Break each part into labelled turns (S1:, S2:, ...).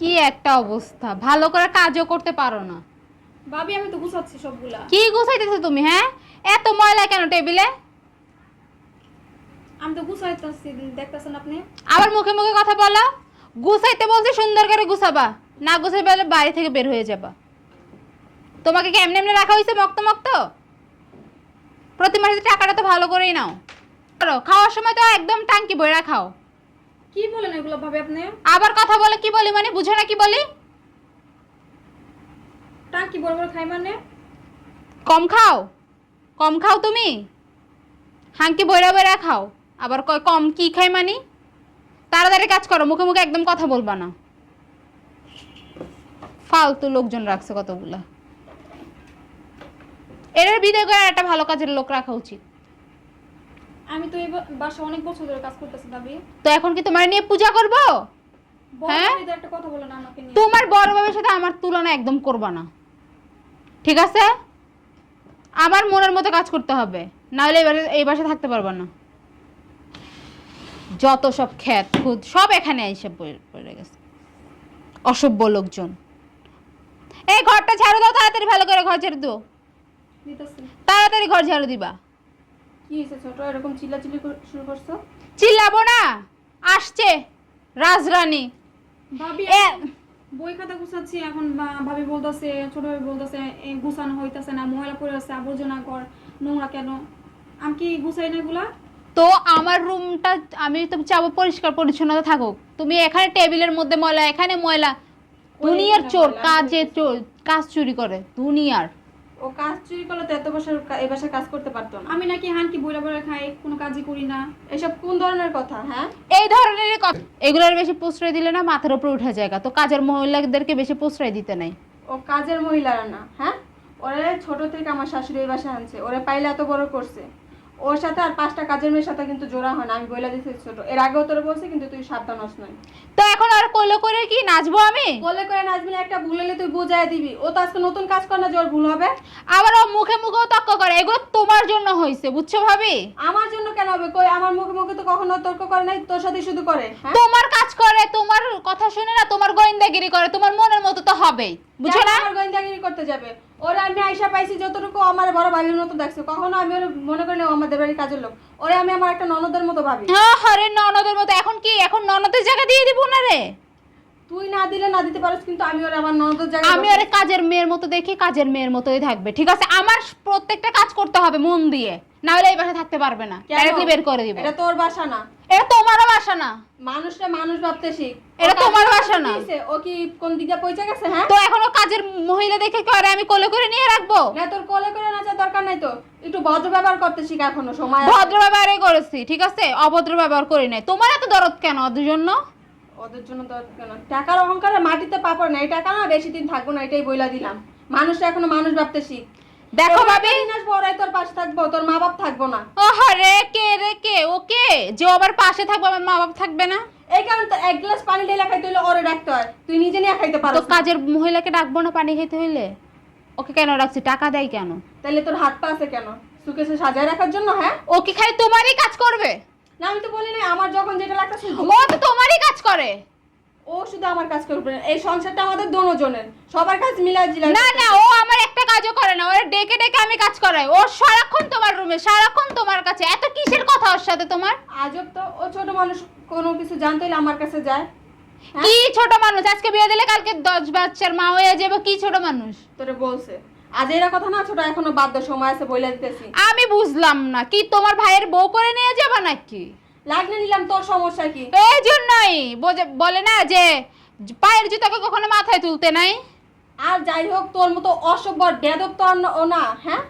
S1: কি একটা অবস্থা? ভালো করে কাজও করতে পারো না।
S2: ভাবি আমি তো গুছাচ্ছি সবগুলা।
S1: কি গুছাইতেছো তুমি হ্যাঁ? এত ময়লা কেন টেবিলে?
S2: আমি তো গুছাইতেছি দেখতেছেন আপনি?
S1: আবার মুখে মুখে কথা বলো। গুছাইতে বলছি সুন্দর করে গুছাবা না গুছাই বলে বাড়ি থেকে বের হয়ে যাবা। তোমাকে কি এমনি এমনি রাখা হয়েছে মক্ত মক্ত? প্রতি মাসে টাকাটা তো ভালো করেই নাও। খাওয়ার সময় তো একদম টাঙ্কি বইরা খাও
S2: কি বলেন এগুলো ভাবি আপনি?
S1: আবার কথা বলে কি বলি মানে? বুঝো না কি বলি?
S2: টাঙ্কি বড় বড় খাই মানে?
S1: কম খাও। কম খাও তুমি? হাঙ্কি বইরা বইরা খাও। আবার কয় কম কি খাই মানি? তাড়াতাড়ি কাজ করো মুখে মুখে একদম কথা বলবা না। ফালতু লোকজন রাখছে কতগুলা। এর বিদায় করে একটা ভালো কাজের লোক রাখা উচিত।
S2: আমি তো এই বাসা অনেক বছর ধরে কাজ করতেছি ভাবি।
S1: তো এখন কি তোমার নিয়ে পূজা করব? হ্যাঁ?
S2: একটা কথা বলেন আমাকে নিয়ে।
S1: তোমার বড় বাবার সাথে আমার তুলনা একদম করবা না। ঠিক আছে? আমার মনের মতো কাজ করতে হবে। নাহলে এবারে এই বাসায় থাকতে পারবা না। যত সব খ্যাত খুদ সব এখানে এসে পড়ে- পড়ে গেছে। অসভ্য লোকজন। এই ঘরটা ঝাড়ু দাও তাড়াতাড়ি ভালো করে ঘর ঝাড়ু দাও। তাড়াতাড়ি ঘর ঝাড়ু দিবা।
S2: কি হয়েছে ছোট? এরকম চিল্লাচিল্লি শুরু করছ?
S1: চিল্লাবো না। আসছে। রাজরানী।
S2: ভাবি বই খাতা গুছাচ্ছি এখন ভাবি বলতেছে ছোট ভাবি বলতেছে এ, গুছানো হইতাছে না ময়লা পড়ে আছে আবর্জনা কর নোংরা কেন? আমি কি গুছাই না এগুলা?
S1: তো আমার রুমটা আমি তো চাবো পরিষ্কার পরিচ্ছন্নতা থাকুক। তুমি এখানে টেবিলের মধ্যে ময়লা এখানে ময়লা। দুনিয়ার চোর কাজে চোর কাজ চুরি করে দুনিয়ার।
S3: ও কাজ চুরি করলে তো এত বছর এ বাসায় কাজ করতে পারতো না।
S2: আমি নাকি হানকি বইরা বইরা খাই কোনো কাজই করি না।
S3: এসব কোন ধরনের কথা? হ্যাঁ?
S1: এই ধরনের কথা এগুলোর বেশি প্রশ্রয় দিলে না মাথার উপরে উঠে জায়গা তো কাজের মহিলাদেরকে বেশি প্রশ্রয় দিতে নাই।
S3: ও কাজের মহিলারা না হ্যাঁ? ওরে ছোট থেকে আমার শাশুড়ি এই বাসায় আনছে ওরে পাইলে এত বড় করছে। ওর সাথে আর পাঁচটা কাজের মেয়ের সাথে কিন্তু জোড়া হয় না আমি বইলা দিচ্ছি ছোট। এর আগেও তোরে বলছি কিন্তু তুই সাবধান হস নয়
S1: তো এখন আর কোলে করে কি নাচবো আমি?
S3: কোলে করে নাচবি না একটা ভুল হলে তুই বুঝাই দিবি। ও তো আজকে নতুন কাজ কর না ওর ভুল হবে।
S1: আবার ও মুখে মুখেও তর্ক করে এগুলো তোমার জন্য হয়েছে বুঝছ ভাবি?
S3: আমার জন্য কেন হবে? কই আমার মুখে মুখে তো কখনো তর্ক করে নাই তোর সাথে শুধু করে হ্যাঁ?
S1: তোমার কাজ করে তোমার কথা শুনে না তোমার গোয়েন্দাগিরি করে তোমার মনের মতো তো হবেই। বুঝছ না?
S3: আমার গোয়েন্দাগিরি করতে যাবে। ওরা আমি আয়সা পাইছি যতটুকু আমার বড় ভাইয়ের মতো দেখছে। কখনো আমি ওর মনে করি না আমাদের বাড়ির কাজের লোক। ওরে আমি আমার একটা ননদের মতো ভাবি।
S1: হ্যাঁ হরে ননদের মতো। এখন কি? এখন ননদের জায়গা দিয়ে দিব না রে?
S3: তুই না দিলে না দিতে পারিস কিন্তু আমি ওরে আমার ননদের জায়গায়
S1: আমি ওরে কাজের মেয়ের মতো দেখি কাজের মেয়ের মতোই থাকবে ঠিক আছে? আমার প্রত্যেকটা কাজ করতে হবে মন দিয়ে না হলে এই থাকতে পারবে না। ডাইরেক্টলি বের করে দিব।
S3: এটা তোর বাসা না।
S1: এটা তোমারও বাসা না।
S3: মানুষটা মানুষ ভাবতে শিখ।
S1: এটা তোমার বাসা না।
S3: ও কি কোন দিকে পৌঁছে গেছে হ্যাঁ?
S1: তো এখনও কাজের মহিলা দেখে করে আমি কোলে করে নিয়ে রাখব?
S3: না তোর কোলে করে নাচার দরকার নাই তো। একটু ভদ্র ব্যবহার করতে শিখ এখনও সময়
S1: ভদ্র ব্যবহারই করেছি ঠিক আছে? অভদ্র ব্যবহার করি নাই। তোমার এত দরদ কেন ওদের জন্য
S3: ওদের জন্য দরকার কেন? টাকার অহংকারে মাটিতে পাপড় না এই টাকা না বেশি দিন থাকব না এটাই বইলা দিলাম। মানুষটা এখনও মানুষ ভাবতে শিখ।
S1: দেখো ভাবি।
S3: আসব ওরাই তোর পাশে থাকব তোর মা বাপ থাকব না।
S1: ও রে কে রে কে? ওকে যে আবার পাশে থাকবে আমার মা বাবা থাকবে না?
S3: এই কারণে তো এক গ্লাস পানি ঢেলে খাইতে হলে ওরে রাখতে হয়। তুই নিজে নিয়ে খাইতে
S1: তো
S3: পারো
S1: কাজের মহিলাকে ডাকবো না পানি খেতে হইলে? ওকে কেন রাখছি? টাকা দেয় কেন?
S3: তাহলে তোর হাত পা আছে কেন? সুকেশে সাজায় রাখার জন্য হ্যাঁ?
S1: ও কি খালি তোমারই কাজ করবে?
S3: না আমি তো বলি না আমার যখন যেটা লাগতেছে
S1: ও তো তোমারই কাজ করে।
S3: ও শুধু আমার কাজ করবে এই সংসারটা আমাদের দোনোজনের সবার কাজ মিলা জিলা
S1: না না ও আমার একটা কাজও করে না ওর ডেকে ডেকে আমি কাজ করাই ও সারাক্ষণ তোমার রুমে সারাক্ষণ তোমার কাছে এত কিসের কথা ওর সাথে তোমার?
S3: আজব তো ও ছোট মানুষ কোনো কিছু জানতে হলে আমার কাছে যায়। হ্যাঁ?
S1: কি ছোট মানুষ আজকে বিয়ে দিলে কালকে দশ বাচ্চার মা হয়ে যাবে কি ছোট মানুষ?
S3: তোরে বলছে। আজ এরা কথা না ছোট এখনও বাধ্য সময় আছে বইলা দিতেছি।
S1: আমি বুঝলাম না কি তোমার ভাইয়ের বউ করে নিয়ে যাবে নাকি?
S3: লাগলে নিলাম তোর সমস্যা কি?
S1: এই জন্যই বলে না যে পায়ের জুতাকে কখনো মাথায় তুলতে নাই?
S3: আর যাই হোক তোর মতো অসভ্য বেদব তো ও না হ্যাঁ?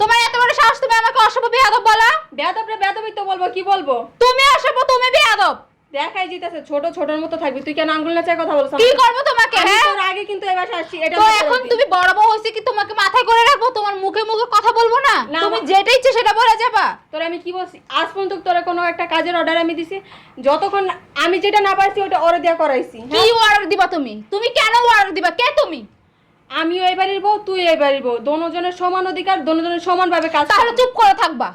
S1: তোমার এত বড় সাহস তুমি আমাকে অশুভ বেয়াদব বলা?
S3: বেদব রে বেদবই তো বলব কি বলব?
S1: তুমি অশুভ তুমি বেয়াদব।
S3: দেখাই জিতেছে ছোট ছোটর মতো থাকবি। তুই কেন আঙ্গুল নাচার কথা বলছ
S1: কি করব তোমাকে হ্যাঁ?
S3: তোর আগে কিন্তু এবার আসছি এটা
S1: তো এখন তুমি বড় বউ হয়েছে কি তোমাকে মাথায় করে রাখব? তোমার মুখে মুখে কথা বলব না? তুমি যেটা ইচ্ছে সেটা বলে যাবা।
S3: তোর আমি কি বলছি? আজ পর্যন্ত তোরা কোনো একটা কাজের অর্ডার আমি দিছি। যতক্ষণ আমি যেটা না পারছি ওটা ওরে দিয়া করাইছি
S1: কি
S3: হ্যাঁ?
S1: অর্ডার দিবা তুমি? তুমি কেন অর্ডার দিবা? কে তুমি?
S3: আমিও এই বাড়ির বউ তুই এই বাড়ির বউ। দোনোজনের সমান অধিকার দোনোজনের সমানভাবে কাজ
S1: তাহলে। চুপ করে থাকবা।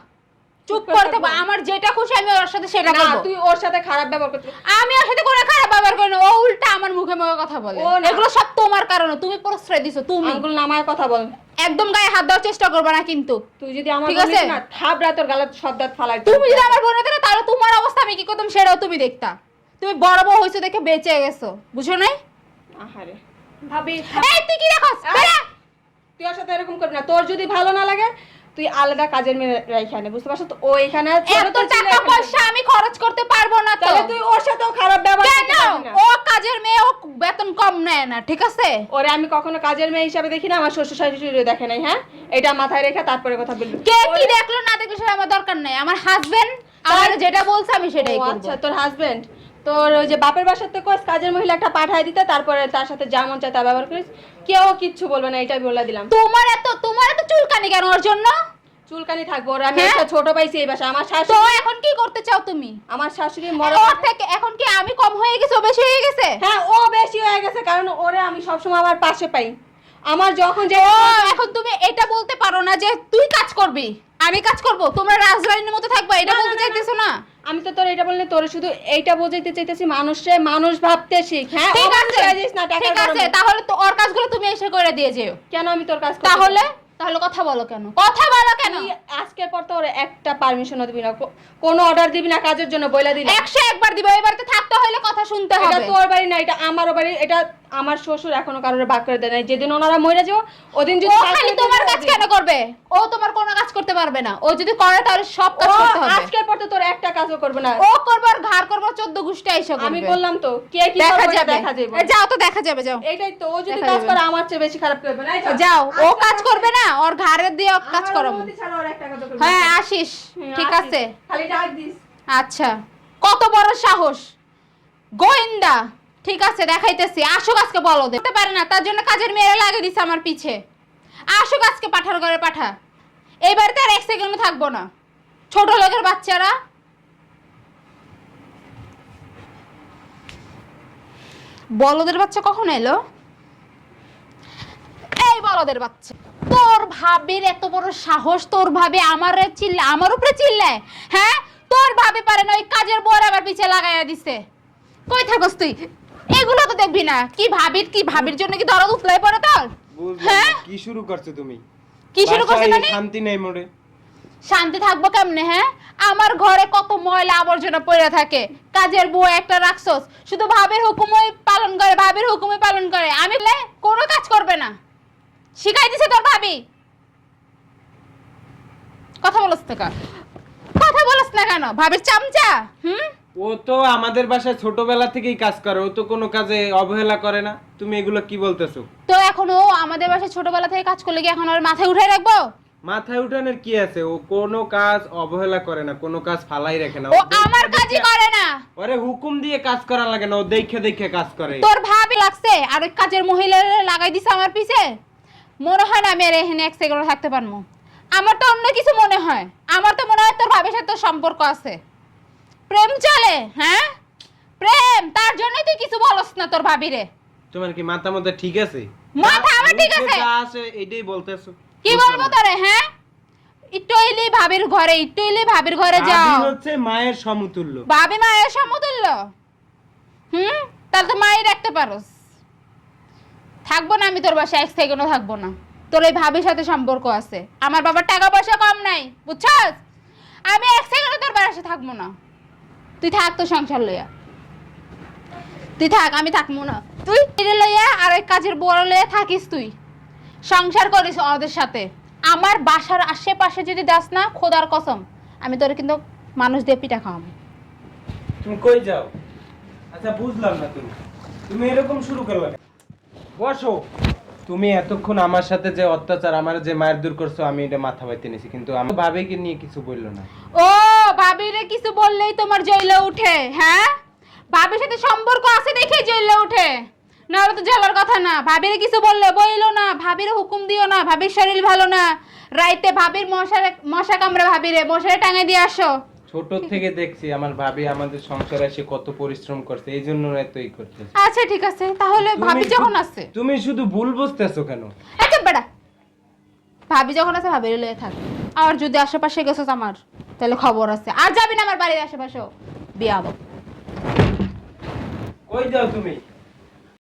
S1: চুপ
S3: করে
S1: থাকব। আমার যেটা খুশি আমি ওর সাথে সেটা
S3: না তুই ওর সাথে খারাপ ব্যবহার করছিস
S1: আমি ওর সাথে কোনো খারাপ ব্যবহার করে না ও উল্টা আমার মুখে মুখে কথা বলে। এগুলো সব তোমার কারণে তুমি প্রশ্রয় দিছো তুমি।
S3: আঙ্গুল নামায় কথা বল।
S1: একদম গায়ে হাত দেওয়ার চেষ্টা করবে না কিন্তু।
S3: তুই যদি আমার
S1: ঠিক আছে?
S3: না থাবড়া তোর গালে সব দাঁত ফালাই
S1: তুমি যদি আমার বোন হতে না তাহলে তোমার অবস্থা আমি কি করতাম সেটাও তুমি দেখতা। তুমি বড় বউ হয়েছো দেখে বেঁচে গেছো বুঝো নাই?
S3: আহারে।
S2: ভাবি
S1: এই তুই কি বেরা।
S3: তুই ওর সাথে এরকম করবি না। তোর যদি ভালো না লাগে তুই আলাদা কাজের মেয়ে এখানে বুঝতে পারছ? তো ও এখানে
S1: এত টাকা পয়সা আমি খরচ করতে পারব না তো।
S3: তাহলে তুই ওর সাথেও খারাপ ব্যবহার
S1: কেন?
S3: না।
S1: ও কাজের মেয়ে ও বেতন কম নেয় না ঠিক আছে?
S3: ওরে আমি কখনো কাজের মেয়ে হিসাবে দেখি না আমার শ্বশুর শাশুড়ি দেখে নাই হ্যাঁ? এটা মাথায় রেখে তারপরে কথা বলবি।
S1: কে কি দেখল না দেখল সেটা আমার দরকার নাই। আমার হাজবেন্ড আমার যেটা বলছে আমি সেটাই করব।
S3: আচ্ছা তোর হাজবেন্ড তোর ওই যে বাপের বাসার তো কোস কাজের মহিলা একটা পাঠায় দিতে তারপরে তার সাথে যা মন চায় তা ব্যবহার করিস। কেউ কিচ্ছু বলবে না এটাই বলে দিলাম।
S1: তোমার এত তোমার এত চুলকানি কেন ওর জন্য?
S3: চুলকানি থাকব ওর আমি
S1: হ্যাঁ?
S3: একটা ছোট পাইছি এই বাসায়। আমার
S1: তো
S3: শাশুড়ি
S1: এখন কি করতে চাও তুমি?
S3: আমার শাশুড়ি মরে
S1: ওর থেকে এখন কি আমি কম হয়ে গেছি ও বেশি হয়ে গেছে?
S3: হ্যাঁ ও বেশি হয়ে গেছে কারণ ওরে আমি সবসময় আমার পাশে পাই। আমার যখন যে
S1: ও এখন তুমি এটা বলতে পারো না যে তুই কাজ করবি। আমি কাজ করব তোমরা রাজরানীর মতো থাকবে এটা বলতে চাইতেছো না?
S3: আমি তো তোর এটা বললে তোর শুধু এইটা বোঝাইতে চাইতেছি মানুষে মানুষ ভাবতে শিখ। হ্যাঁ
S1: ঠিক আছে
S3: না
S1: ঠিক আছে তাহলে তো ওর কাজগুলো তুমি এসে করে দিয়ে যেও।
S3: কেন আমি তোর কাজ করতে
S1: তাহলে? তাহলে কথা বলো কেন? কথা বলো কেন?
S3: আজকের পর তো ওর একটা পারমিশনও দিবি না কোনো অর্ডার দিবি না কাজের জন্য বইলা দিবি
S1: একশো একবার দিব এই বাড়িতে থাকতে হলে কথা শুনতে হবে।
S3: এটা তোর বাড়ি না এটা আমারও বাড়ি এটা আমার শ্বশুর এখনও কারোর বাক করে দেয় নাই। যেদিন ওনারা মরে যাব ওদিন যদি
S1: খালি তোমার কাজ কেন করবে? ও তোমার কোনো কাজ করতে পারবে না। ও যদি করে তাহলে সব কাজ করতে হবে।
S3: আজকের পর তো তোর একটা কাজও করবে না।
S1: ও করবে আর ঘাড় করবে চোদ্দ গুষ্টি আইসা করবে।
S3: আমি বললাম তো কে কি
S1: দেখা যাবে।
S3: দেখা যাবে।
S1: যাও তো দেখা যাবে যাও।
S3: এইটাই তো ও যদি কাজ করে আমার চেয়ে বেশি খারাপ করবে না।
S1: যাও। ও কাজ করবে না ওর ঘাড়ে দিয়ে কাজ করো হ্যাঁ। আসিস।
S3: হ্যাঁ,
S1: ঠিক আছে।
S3: খালি ডাক দিস।
S1: আচ্ছা। কত বড় সাহস। গোয়েন্দা। ঠিক আছে, দেখাইতেছি। আসুক আজকে বলো দেখতে পারে না, তার জন্য কাজের মেয়েরা লাগিয়ে দিছে আমার পিছে। আসুক আজকে পাঠার ঘরে পাঠা। এই বাড়িতে আর এক সেকেন্ডও থাকব না। ছোট লোকের বাচ্চারা। বলদের বাচ্চা কখন এলো? এই বলদের বাচ্চা। তোর ভাবির এত বড় সাহস, তোর ভাবে আমার চিল্লা, আমার উপরে চিল্লায়। হ্যাঁ? তোর ভাবে পারে না ওই কাজের বর আমার পিছে লাগাইয়া দিছে। কই থাকস তুই? এগুলো তো দেখবি না। কি ভাবির কি ভাবির জন্য কি দরদ উতলাই পড়ে তোর? হ্যাঁ?
S4: কি শুরু করছ তুমি?
S1: কি শুরু করছে মানে?
S4: শান্তি নেই মোড়ে
S1: শান্তি থাকব কেমনে হ্যাঁ? আমার ঘরে কত ময়লা আবর্জনা পড়ে থাকে। কাজের বউ একটা রাখছস শুধু ভাবের হুকুমই পালন করে ভাবের হুকুমই পালন করে। আমি বলে কোনো কাজ করবে না। শিখাই দিছে তোর ভাবি। কথা বলছ না কথা বলছ না কেন? ভাবির চামচা হুম?
S4: ও তো আমাদের বাসায় ছোটবেলা থেকেই কাজ করে ও তো কোনো কাজে অবহেলা করে না। তুমি এগুলো কি বলতেছো?
S1: তো এখন ও আমাদের বাসায় ছোটবেলা থেকে কাজ করলে কি এখন ওর মাথায় উঠাই রাখব?
S4: মাথায় উঠানোর কি আছে? ও কোনো কাজ অবহেলা করে না কোনো কাজ ফালাই রাখে না।
S1: ও আমার কাজই করে না।
S4: ওরে হুকুম দিয়ে কাজ করা লাগে না ও দেখে দেখে কাজ করে।
S1: তোর ভাবি লাগছে আর ওই কাজের মহিলা লাগাই দিছে আমার পিছে। মনে হয় না আমি আর এখানে এক সেকেন্ড থাকতে পারব। আমার তো অন্য কিছু মনে হয়। আমার তো মনে হয় তোর ভাবির সাথে তোর সম্পর্ক আছে। প্রেম চলে হ্যাঁ? প্রেম তার জন্যই তুই কিছু বলস না তোর ভাবিরে।
S4: তোমার কি মাথা মধ্যে ঠিক আছে?
S1: মাথা আমার ঠিক আছে।
S4: যা আছে এটাই বলতেছো।
S1: কি বলব তোরে হ্যাঁ? এলি ভাবির ঘরে এলি ভাবির ঘরে যাও।
S4: ভাবি হচ্ছে মায়ের সমতুল্য।
S1: ভাবি মায়ের সমতুল্য? হুম? তাহলে তো মায়ের রাখতে পারোস। থাকব না আমি তোর বাসায় এক সেকেন্ডও থাকব না। তোর এই ভাবির সাথে সম্পর্ক আছে। আমার বাবার টাকা পয়সা কম নাই বুঝছস? আমি এক সেকেন্ডও তোর বাসায় থাকব না। তুই থাক তো সংসার লইয়া। তুই থাক আমি থাকব না। তুই এটা লইয়া আর ওই কাজের বড় লইয়া থাকিস তুই। সংসার করিস ওদের সাথে। আমার বাসার আশেপাশে যদি দাস না খোদার কসম আমি তোর কিন্তু মানুষ দিয়ে পিঠা খাওয়াবো।
S4: তুমি কই যাও? আচ্ছা বুঝলাম না তুমি। তুমি এরকম শুরু করলে বসো। তুমি এতক্ষণ আমার সাথে যে অত্যাচার আমার যে মায়ের দূর করছ আমি এটা মাথা বাইতে নিছি কিন্তু আমার কি নিয়ে কিছু বলল না।
S1: ও ভাবিরে কিছু বললেই তোমার জইলে উঠে হ্যাঁ? ভাবির সাথে সম্পর্ক আছে দেখে জইলে উঠে। না তো জ্বালার কথা না। ভাবিরে কিছু বললে বইলো না ভাবিরে হুকুম দিও না ভাবির শরীর ভালো না। রাইতে ভাবির মশা মশা কামড়ে ভাবিরে মশারে টাঙে দিয়ে আসো।
S4: ছোট থেকে দেখছি আমার ভাবি আমাদের সংসারে এসে কত পরিশ্রম করছে এই জন্য এত এই করতেছে।
S1: আচ্ছা ঠিক আছে। তাহলে ভাবি যখন আছে
S4: তুমি শুধু ভুল বুঝতেছো কেন?
S1: আচ্ছা বেড়া ভাবি যখন আছে ভাবির লয়ে থাক। আর যদি আশেপাশে গেছো আমার তাহলে খবর আছে। আর যাবি না আমার বাড়ির আশেপাশেও? বিয়া হব।
S4: কই যাও তুমি?